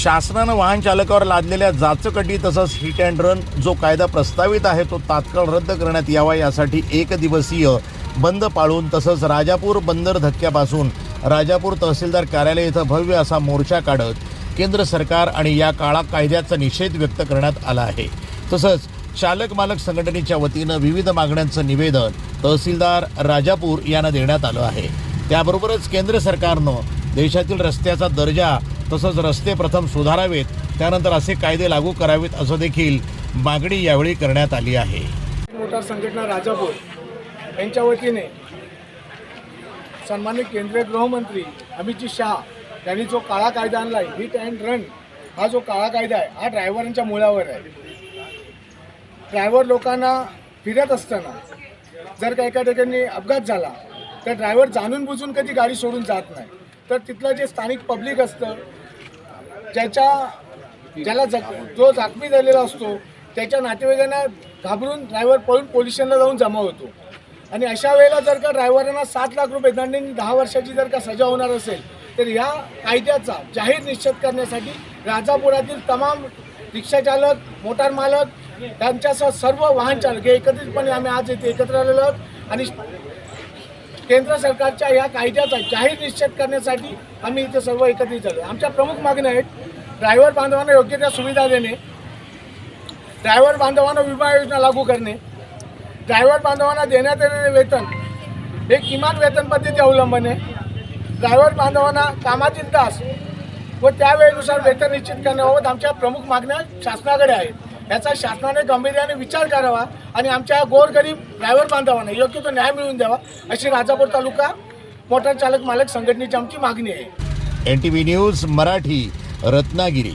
शासनानं वाहन चालकावर लादलेल्या जाचकटी तसंच हिट अँड रन जो कायदा प्रस्तावित आहे तो तात्काळ रद्द करण्यात यावा यासाठी एक दिवसीय बंद पाळून तसंच राजापूर बंदर धक्क्यापासून राजापूर तहसीलदार कार्यालय इथं भव्य असा मोर्चा काढत केंद्र सरकार आणि या काळा कायद्याचा निषेध व्यक्त करण्यात आला आहे. तसंच चालक मालक संघटनेच्या वतीनं विविध मागण्यांचं निवेदन तहसीलदार राजापूर यांना देण्यात आलं आहे. त्याबरोबरच केंद्र सरकारनं देशातील रस्त्याचा दर्जा तसंच रस्ते प्रथम सुधारावेत त्यानंतर असे कायदे लागू करावेत असं देखील मागणी यावेळी करण्यात आली आहे. मोटार संघटना राजापूर यांच्या वतीने सन्मानित केंद्रीय गृहमंत्री अमितजी शहा यांनी जो काळा कायदा आणला आहे हिट अँड रन हा जो काळा कायदा आहे हा ड्रायव्हरांच्या मुळावर आहे. ड्रायव्हर लोकांना फिरत असताना जर का एका ठिकाणी अपघात झाला तर ड्रायव्हर जाणून बुजून कधी गाडी सोडून जात नाही. तर तिथलं जे स्थानिक पब्लिक असतं ज्याच्या ज्याला जख जो जखमी झालेला असतो त्याच्या नातेवाईकांना घाबरून ड्रायव्हर पळून पोलीस स्टेशनला जाऊन जमा होतो. आणि अशा वेळेला जर का ड्रायव्हरांना सात लाख रुपये दंड दहा वर्षाची जर का सजा होणार असेल तर या कायद्याचा जाहीर निश्चित करण्यासाठी राजापुरातील तमाम रिक्षाचालक मोटार मालक त्यांच्यासह सर्व वाहन चालक हे एकत्रितपणे आम्ही आज येथे एकत्र आलेलो आहोत. आणि केंद्र सरकारच्या या कायद्याचा जाहीर निश्चित करण्यासाठी आम्ही इथे सर्व एकत्रित झालो. आमच्या प्रमुख मागण्या आहेत ड्रायव्हर बांधवांना योग्य त्या सुविधा देणे ड्रायव्हर बांधवांना विमा योजना लागू करणे ड्रायव्हर बांधवांना देण्यात येणारे वेतन हे किमान वेतन पद्धती अवलंबने ड्रायव्हर बांधवांना कामातील तास व त्या वेळेनुसार वेतन निश्चित करण्याबाबत आमच्या प्रमुख मागण्या शासनाकडे आहेत. याचा शासनाने गांभीर्याने विचार करावा आणि आमच्या गोरगरीब ड्रायव्हर बांधवांना योग्य तो न्याय मिळवून द्यावा अशी राजापूर तालुका मोटार चालक मालक संघटनेची आमची मागणी आहे. N T V news Marathi Ratnagiri.